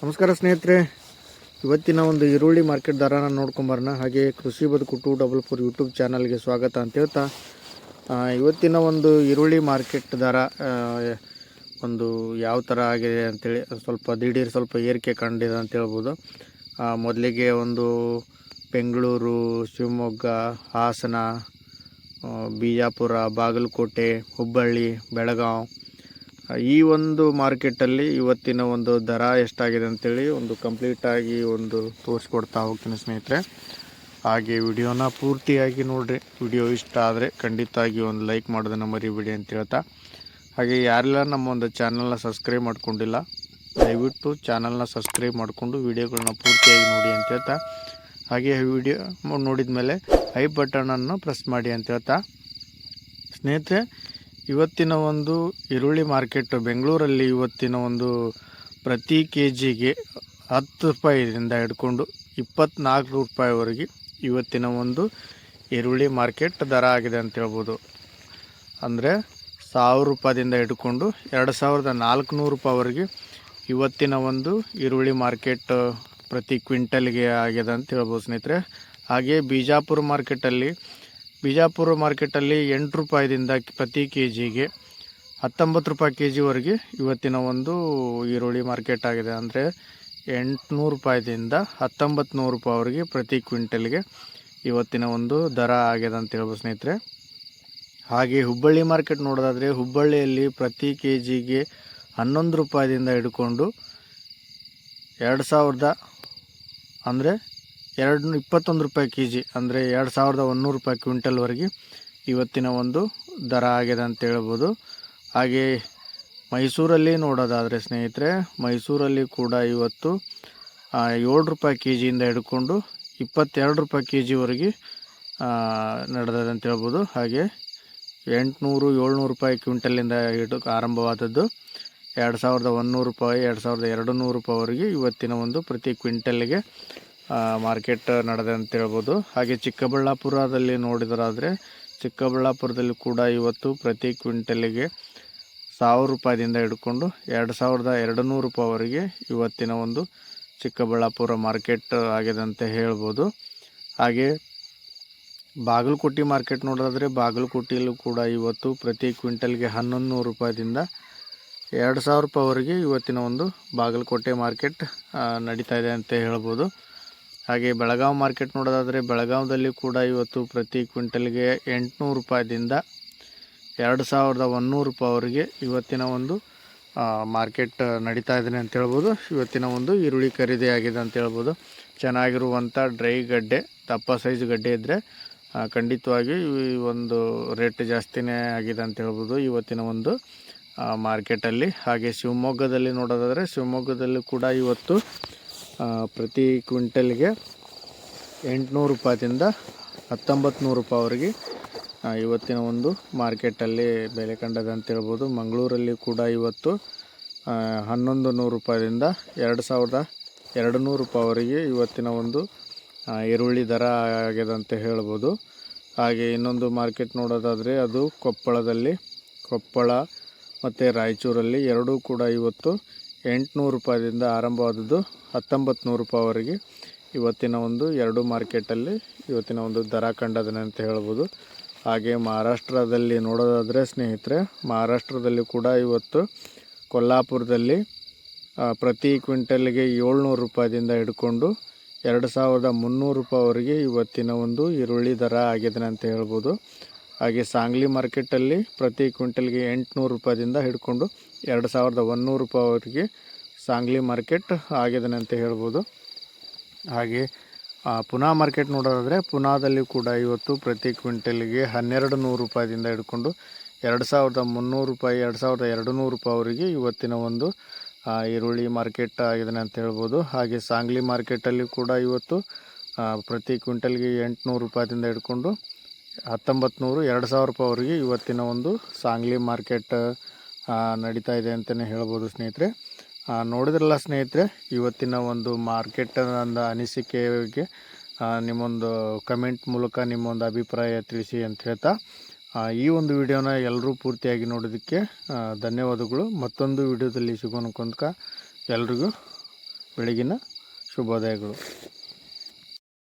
ನಮಸ್ಕಾರ ಸ್ನೇಹಿತರೆ. ಇವತ್ತಿನ ಒಂದು ಈರುಳ್ಳಿ ಮಾರ್ಕೆಟ್ ದರನ ನೋಡ್ಕೊಂಬರೋಣ. ಹಾಗೆ ಕೃಷಿ ಬದುಕು ಟು ಡಬಲ್ ಫೋರ್ ಯೂಟ್ಯೂಬ್ ಚಾನಲ್ಗೆ ಸ್ವಾಗತ ಅಂತ ಹೇಳ್ತಾ ಇವತ್ತಿನ ಒಂದು ಈರುಳ್ಳಿ ಮಾರ್ಕೆಟ್ ದರ ಒಂದು ಯಾವ ಥರ ಆಗಿದೆ ಅಂತೇಳಿ ಸ್ವಲ್ಪ ದಿಢೀರ್ ಸ್ವಲ್ಪ ಏರಿಕೆ ಕಂಡಿದೆ ಅಂತ ಹೇಳ್ಬೋದು. ಮೊದಲಿಗೆ ಒಂದು ಬೆಂಗಳೂರು, ಶಿವಮೊಗ್ಗ, ಹಾಸನ ಬಿಜಾಪುರ, ಬಾಗಲಕೋಟೆ, ಹುಬ್ಬಳ್ಳಿ ಬೆಳಗಾವಿ ಈ ಒಂದು ಮಾರ್ಕೆಟಲ್ಲಿ ಇವತ್ತಿನ ಒಂದು ದರ ಎಷ್ಟಾಗಿದೆ ಅಂತೇಳಿ ಒಂದು ಕಂಪ್ಲೀಟಾಗಿ ಒಂದು ತೋರಿಸ್ಕೊಡ್ತಾ ಹೋಗ್ತೀನಿ ಸ್ನೇಹಿತರೆ. ಹಾಗೆ ವಿಡಿಯೋನ ಪೂರ್ತಿಯಾಗಿ ನೋಡಿರಿ. ವಿಡಿಯೋ ಇಷ್ಟ ಆದರೆ ಖಂಡಿತವಾಗಿ ಒಂದು ಲೈಕ್ ಮಾಡೋದನ್ನು ಮರಿಬೇಡಿ ಅಂತ ಹೇಳ್ತಾ. ಹಾಗೆ ಯಾರೆಲ್ಲ ನಮ್ಮ ಒಂದು ಚಾನಲ್ನ ಸಬ್ಸ್ಕ್ರೈಬ್ ಮಾಡ್ಕೊಂಡಿಲ್ಲ, ದಯವಿಟ್ಟು ಚಾನಲ್ನ ಸಬ್ಸ್ಕ್ರೈಬ್ ಮಾಡಿಕೊಂಡು ವಿಡಿಯೋಗಳನ್ನ ಪೂರ್ತಿಯಾಗಿ ನೋಡಿ ಅಂತ ಹೇಳ್ತಾ. ಹಾಗೆ ವಿಡಿಯೋ ನೋಡಿದ ಮೇಲೆ ಐ ಬಟನನ್ನು ಪ್ರೆಸ್ ಮಾಡಿ ಅಂತ ಹೇಳ್ತಾ. ಸ್ನೇಹಿತರೆ ಇವತ್ತಿನ ಒಂದು ಈರುಳ್ಳಿ ಮಾರ್ಕೆಟ್ ಬೆಂಗಳೂರಲ್ಲಿ ಇವತ್ತಿನ ಒಂದು ಪ್ರತಿ ಕೆ ಜಿಗೆ ಹತ್ತು ರೂಪಾಯಿಯಿಂದ ಹಿಡ್ಕೊಂಡು ಇಪ್ಪತ್ನಾಲ್ಕು ರೂಪಾಯಿವರೆಗೆ ಇವತ್ತಿನ ಒಂದು ಈರುಳ್ಳಿ ಮಾರ್ಕೆಟ್ ದರ ಆಗಿದೆ ಅಂತ ಹೇಳ್ಬೋದು. ಅಂದರೆ ಸಾವಿರ ರೂಪಾಯಿಂದ ಹಿಡ್ಕೊಂಡು ಎರಡು ಸಾವಿರದ ನಾಲ್ಕುನೂರು ರೂಪಾಯಿವರೆಗೆ ಇವತ್ತಿನ ಒಂದು ಈರುಳ್ಳಿ ಮಾರ್ಕೆಟ್ ಪ್ರತಿ ಕ್ವಿಂಟಲ್ಗೆ ಆಗಿದೆ ಅಂತ ಹೇಳ್ಬೋದು ಸ್ನೇಹಿತರೆ. ಹಾಗೆ ಬಿಜಾಪುರ ಮಾರ್ಕೆಟಲ್ಲಿ ಬಿಜಾಪುರ ಮಾರ್ಕೆಟಲ್ಲಿ ಎಂಟು ರೂಪಾಯಿದಿಂದ ಪ್ರತಿ ಕೆ ಜಿಗೆ ಹತ್ತೊಂಬತ್ತು ರೂಪಾಯಿ ಕೆ ಜಿವರೆಗೆ ಇವತ್ತಿನ ಒಂದು ಈರುಳ್ಳಿ ಮಾರ್ಕೆಟ್ ಆಗಿದೆ. ಅಂದರೆ ಎಂಟುನೂರು ರೂಪಾಯಿದಿಂದ ಹತ್ತೊಂಬತ್ತು ನೂರು ರೂಪಾಯಿವರೆಗೆ ಪ್ರತಿ ಕ್ವಿಂಟಲ್ಗೆ ಇವತ್ತಿನ ಒಂದು ದರ ಆಗಿದೆ ಅಂತ ಹೇಳ್ಬೋದು ಸ್ನೇಹಿತರೆ. ಹಾಗೆ ಹುಬ್ಬಳ್ಳಿ ಮಾರ್ಕೆಟ್ ನೋಡೋದಾದರೆ ಹುಬ್ಬಳ್ಳಿಯಲ್ಲಿ ಪ್ರತಿ ಕೆ ಜಿಗೆ ಹನ್ನೊಂದು ರೂಪಾಯಿದಿಂದ ಹಿಡ್ಕೊಂಡು ಎರಡು ಸಾವಿರದ ಅಂದರೆ ಎರಡು, ಇಪ್ಪತ್ತೊಂದು ರೂಪಾಯಿ ಕೆ ಜಿ ಅಂದರೆ ಎರಡು ಸಾವಿರದ ಒಂದುನೂರು ರೂಪಾಯಿ ಕ್ವಿಂಟಲ್ವರೆಗೆ ಇವತ್ತಿನ ಒಂದು ದರ ಆಗಿದೆ ಅಂತ ಹೇಳ್ಬೋದು. ಹಾಗೆ ಮೈಸೂರಲ್ಲಿ ನೋಡೋದಾದರೆ ಸ್ನೇಹಿತರೆ, ಮೈಸೂರಲ್ಲಿ ಕೂಡ ಇವತ್ತು ಏಳು ರೂಪಾಯಿ ಕೆ ಜಿಯಿಂದ ಹಿಡ್ಕೊಂಡು ಇಪ್ಪತ್ತೆರಡು ರೂಪಾಯಿ ಕೆ ಜಿವರೆಗೆ ನಡೆದಿದೆ ಅಂತ ಹೇಳ್ಬೋದು. ಹಾಗೆ ಎಂಟುನೂರು, ಏಳ್ನೂರು ರೂಪಾಯಿ ಕ್ವಿಂಟಲಿಂದ ಹಿಡಿದು ಆರಂಭವಾದದ್ದು. ಎರಡು ಸಾವಿರದ ಒಂದುನೂರು ರೂಪಾಯಿ, ಎರಡು ಸಾವಿರದ ಎರಡು ನೂರು ರೂಪಾಯಿವರೆಗೆ ಇವತ್ತಿನ ಒಂದು ಪ್ರತಿ ಕ್ವಿಂಟಲ್ಗೆ ಮಾರ್ಕೆಟ್ ನಡೆದೆ ಅಂತ ಹೇಳ್ಬೋದು. ಹಾಗೆ ಚಿಕ್ಕಬಳ್ಳಾಪುರದಲ್ಲಿ ನೋಡಿದರಾದರೆ ಚಿಕ್ಕಬಳ್ಳಾಪುರದಲ್ಲಿ ಕೂಡ ಇವತ್ತು ಪ್ರತಿ ಕ್ವಿಂಟಲಿಗೆ ಸಾವಿರ ರೂಪಾಯಿದಿಂದ ಹಿಡ್ಕೊಂಡು ಎರಡು ಸಾವಿರದ ಎರಡು ನೂರು ರೂಪಾಯಿವರೆಗೆ ಇವತ್ತಿನ ಒಂದು ಚಿಕ್ಕಬಳ್ಳಾಪುರ ಮಾರ್ಕೆಟ್ ಆಗಿದೆ ಅಂತ ಹೇಳ್ಬೋದು. ಹಾಗೆ ಬಾಗಲಕೋಟೆ ಮಾರ್ಕೆಟ್ ನೋಡೋದಾದರೆ ಬಾಗಲಕೋಟೆಯಲ್ಲೂ ಕೂಡ ಇವತ್ತು ಪ್ರತಿ ಕ್ವಿಂಟಲ್ಗೆ ಹನ್ನೊಂದು ನೂರು ರೂಪಾಯಿದಿಂದ ಎರಡು ಸಾವಿರ ರೂಪಾಯಿವರೆಗೆ ಇವತ್ತಿನ ಒಂದು ಬಾಗಲಕೋಟೆ ಮಾರ್ಕೆಟ್ ನಡೀತಾ ಇದೆ ಅಂತ ಹೇಳ್ಬೋದು. ಹಾಗೆ ಬೆಳಗಾವಿ ಮಾರ್ಕೆಟ್ ನೋಡೋದಾದರೆ ಬೆಳಗಾವ್ದಲ್ಲಿ ಕೂಡ ಇವತ್ತು ಪ್ರತಿ ಕ್ವಿಂಟಲ್ಗೆ ಎಂಟುನೂರು ರೂಪಾಯಿದಿಂದ ಎರಡು ಸಾವಿರದ ಒನ್ನೂರು ರೂಪಾಯಿವರೆಗೆ ಇವತ್ತಿನ ಒಂದು ಮಾರ್ಕೆಟ್ ನಡೀತಾ ಇದೆ ಅಂತ ಹೇಳ್ಬೋದು. ಇವತ್ತಿನ ಒಂದು ಈರುಳ್ಳಿ ಖರೀದಿ ಆಗಿದೆ ಅಂತ ಹೇಳ್ಬೋದು. ಚೆನ್ನಾಗಿರುವಂಥ ಡ್ರೈ ಗಡ್ಡೆ, ದಪ್ಪ ಸೈಜ್ ಗಡ್ಡೆ ಇದ್ದರೆ ಖಂಡಿತವಾಗಿ ಈ ಒಂದು ರೇಟ್ ಜಾಸ್ತಿನೇ ಆಗಿದೆ ಅಂತ ಹೇಳ್ಬೋದು ಇವತ್ತಿನ ಒಂದು ಮಾರ್ಕೆಟಲ್ಲಿ. ಹಾಗೆ ಶಿವಮೊಗ್ಗದಲ್ಲಿ ನೋಡೋದಾದರೆ ಶಿವಮೊಗ್ಗದಲ್ಲಿ ಕೂಡ ಇವತ್ತು ಪ್ರತಿ ಕ್ವಿಂಟಲ್ಗೆ ಎಂಟುನೂರು ರೂಪಾಯಿದಿಂದ ಹತ್ತೊಂಬತ್ತು ನೂರು ರೂಪಾಯಿವರೆಗೆ ಇವತ್ತಿನ ಒಂದು ಮಾರ್ಕೆಟಲ್ಲಿ ಬೆಲೆ ಕಂಡದೆ ಅಂತ ಹೇಳ್ಬೋದು. ಮಂಗಳೂರಲ್ಲಿ ಕೂಡ ಇವತ್ತು ಹನ್ನೊಂದು ನೂರು ರೂಪಾಯಿದಿಂದ ಎರಡು ಸಾವಿರದ ಎರಡು ನೂರು ರೂಪಾಯಿವರೆಗೆ ಇವತ್ತಿನ ಒಂದು ಈರುಳ್ಳಿ ದರ ಆಗಿದೆ ಅಂತ ಹೇಳ್ಬೋದು. ಹಾಗೆ ಇನ್ನೊಂದು ಮಾರ್ಕೆಟ್ ನೋಡೋದಾದರೆ ಅದು ಕೊಪ್ಪಳದಲ್ಲಿ, ಕೊಪ್ಪಳ ಮತ್ತು ರಾಯಚೂರಲ್ಲಿ ಎರಡೂ ಕೂಡ ಇವತ್ತು ಎಂಟುನೂರು ರೂಪಾಯಿದಿಂದ ಆರಂಭವಾದದ್ದು ಹತ್ತೊಂಬತ್ತು ನೂರು ರೂಪಾಯಿವರೆಗೆ. ಇವತ್ತಿನ ಒಂದು ಎರಡು ಮಾರ್ಕೆಟಲ್ಲಿ ಇವತ್ತಿನ ಒಂದು ದರ ಕಂಡದನೆ ಅಂತ ಹೇಳ್ಬೋದು. ಹಾಗೆ ಮಹಾರಾಷ್ಟ್ರದಲ್ಲಿ ನೋಡೋದಾದರೆ ಸ್ನೇಹಿತರೆ, ಮಹಾರಾಷ್ಟ್ರದಲ್ಲಿ ಕೂಡ ಇವತ್ತು ಕೊಲ್ಲಾಪುರದಲ್ಲಿ ಪ್ರತಿ ಕ್ವಿಂಟಲ್ಗೆ ಏಳ್ನೂರು ರೂಪಾಯಿದಿಂದ ಹಿಡ್ಕೊಂಡು ಎರಡು ಸಾವಿರದ ಮುನ್ನೂರು ರೂಪಾಯಿವರೆಗೆ ಇವತ್ತಿನ ಒಂದು ಈರುಳ್ಳಿ ದರ ಆಗಿದೆ ಅಂತ ಹೇಳ್ಬೋದು. ಹಾಗೆ ಸಾಂಗ್ಲಿ ಮಾರ್ಕೆಟಲ್ಲಿ ಪ್ರತಿ ಕ್ವಿಂಟಲ್ಗೆ ಎಂಟುನೂರು ರೂಪಾಯಿದಿಂದ ಹಿಡ್ಕೊಂಡು ಎರಡು ಸಾವಿರದ ಒನ್ನೂರು ರೂಪಾಯಿವರೆಗೆ ಸಾಂಗ್ಲಿ ಮಾರ್ಕೆಟ್ ಆಗಿದೆ ಅಂತ ಹೇಳ್ಬೋದು. ಹಾಗೆ ಪುನಾ ಮಾರ್ಕೆಟ್ ನೋಡೋದಾದರೆ ಪುನಾದಲ್ಲಿ ಕೂಡ ಇವತ್ತು ಪ್ರತಿ ಕ್ವಿಂಟಲ್ಗೆ ಹನ್ನೆರಡು ನೂರು ರೂಪಾಯಿದಿಂದ ಹಿಡ್ಕೊಂಡು ಎರಡು ಸಾವಿರದ ಮುನ್ನೂರು ರೂಪಾಯಿ, ಎರಡು ಸಾವಿರದ ಎರಡು ನೂರು ರೂಪಾಯಿವರೆಗೆ ಇವತ್ತಿನ ಒಂದು ಈರುಳ್ಳಿ ಮಾರ್ಕೆಟ್ ಆಗಿದೆ ಅಂತ ಹೇಳ್ಬೋದು. ಹಾಗೆ ಸಾಂಗ್ಲಿ ಮಾರ್ಕೆಟಲ್ಲಿ ಕೂಡ ಇವತ್ತು ಪ್ರತಿ ಕ್ವಿಂಟಲ್ಗೆ ಎಂಟುನೂರು ರೂಪಾಯಿದಿಂದ ಹಿಡ್ಕೊಂಡು ಹತ್ತೊಂಬತ್ತು ನೂರು ಎರಡು ಸಾವಿರ ರೂಪಾಯಿವರೆಗೆ ಇವತ್ತಿನ ಒಂದು ಸಾಂಗ್ಲಿ ಮಾರ್ಕೆಟ್ ನಡೀತಾ ಇದೆ ಅಂತಲೇ ಹೇಳ್ಬೋದು ಸ್ನೇಹಿತರೆ. ನೋಡಿದ್ರಲ್ಲ ಸ್ನೇಹಿತರೆ, ಇವತ್ತಿನ ಒಂದು ಮಾರ್ಕೆಟ್ ಅನಿಸಿಕೆಗೆ ನಿಮ್ಮೊಂದು ಕಮೆಂಟ್ ಮೂಲಕ ನಿಮ್ಮೊಂದು ಅಭಿಪ್ರಾಯ ತಿಳಿಸಿ ಅಂತ ಹೇಳ್ತಾ ಈ ಒಂದು ವಿಡಿಯೋನ ಎಲ್ಲರೂ ಪೂರ್ತಿಯಾಗಿ ನೋಡೋದಕ್ಕೆ ಧನ್ಯವಾದಗಳು. ಮತ್ತೊಂದು ವಿಡಿಯೋದಲ್ಲಿ ಸಿಗೋಣ ಎಲ್ರಿಗೂ ಬೆಳಗಿನ ಶುಭೋದಯಗಳು.